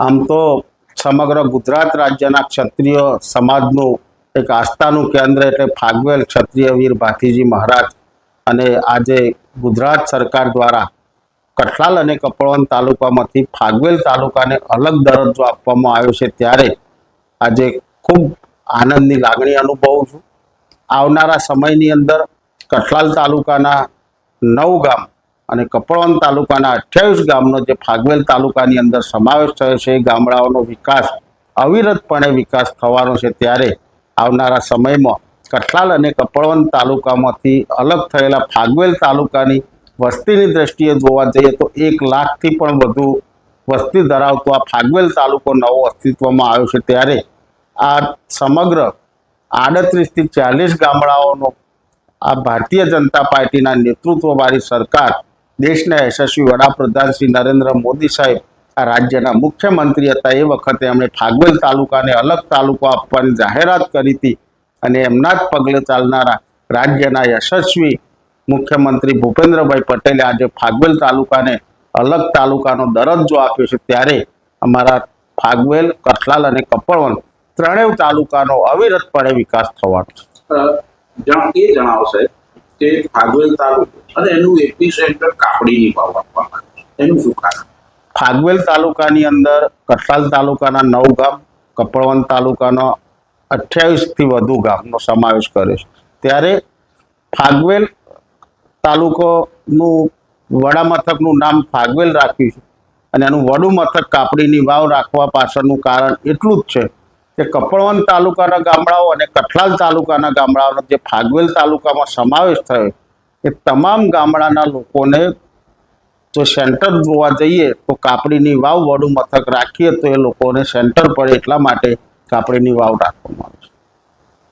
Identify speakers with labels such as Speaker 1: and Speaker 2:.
Speaker 1: આમ તો સમગ્ર ગુજરાત રાજ્યના ક્ષત્રિય સમાજનું એક આસ્થાનું કેન્દ્ર એટલે ફાગવેલ ક્ષત્રિય વીર ભાથીજી મહારાજ. અને આજે ગુજરાત સરકાર દ્વારા કઠલાલ અને કપડવન તાલુકામાંથી ફાગવેલ તાલુકાને અલગ દરજ્જો આપવામાં આવ્યો છે ત્યારે આજે ખૂબ આનંદની લાગણી અનુભવું છું. આવનારા સમયની અંદર કઠલાલ તાલુકાના નવ ગામ અને કપડવંત તાલુકાના અઠ્યાવીસ ગામનો જે ફાગવેલ તાલુકાની અંદર સમાવેશ થયો છે, એ ગામડાઓનો વિકાસ અવિરતપણે વિકાસ થવાનો છે ત્યારે આવનારા સમયમાં કઠલાલ અને કપડવંત તાલુકામાંથી અલગ થયેલા ફાગવેલ તાલુકાની વસ્તીની દ્રષ્ટિએ જોવા જઈએ તો એક લાખથી પણ વધુ વસ્તી ધરાવતો આ ફાગવેલ તાલુકો નવો અસ્તિત્વમાં આવ્યો છે ત્યારે આ સમગ્ર આડત્રીસથી ચાલીસ ગામડાઓનો આ ભારતીય જનતા પાર્ટીના નેતૃત્વવાળી સરકાર દેશના યશસ્વી વડાપ્રધાન શ્રી નરેન્દ્ર મોદી સાહેબ આ રાજ્યના મુખ્યમંત્રી હતા. એ વખતે એમણે ફાગવેલ તાલુકાને અલગ તાલુકો આપવાની જાહેરાત કરી હતી અને એમના જ પગલે ચાલનારા રાજ્યના યશસ્વી મુખ્યમંત્રી ભૂપેન્દ્રભાઈ પટેલે આજે ફાગવેલ તાલુકાને અલગ તાલુકાનો દરજ્જો આપ્યો છે. ત્યારે અમારા ફાગવેલ, કઠલાલ અને કપળવન ત્રણેય તાલુકાનો અવિરતપણે વિકાસ થવાનો છે.
Speaker 2: જણાવશે કે ફાગવેલ તાલુકો અને એનું એપી સેન્ટર કાપડીની ભાવ આપવામાં એનું શું કારણ?
Speaker 1: ફાગવેલ તાલુકાની અંદર કઠલાલ તાલુકાના નવ ગામ, કપડવંત તાલુકાનો અઠ્યાવીસથી વધુ ગામનો સમાવેશ કર્યો છે. ત્યારે ફાગવેલ તાલુકોનું વડામથકનું નામ ફાગવેલ રાખ્યું છે અને એનું વડું મથક કાપડીની વાવ રાખવા પાછળનું કારણ એટલું જ છે કે કપડવન તાલુકાના ગામડાઓ અને કઠલાલ તાલુકાના ગામડાઓનો જે ફાગવેલ તાલુકામાં સમાવેશ થયો, એ તમામ ગામડાના લોકોને જો સેન્ટર જોવા જઈએ તો કાપડીની વાવ વડું મથક રાખીએ તો એ લોકોને સેન્ટર પડે એટલા માટે કાપડીની વાવ રાખવામાં આવે છે.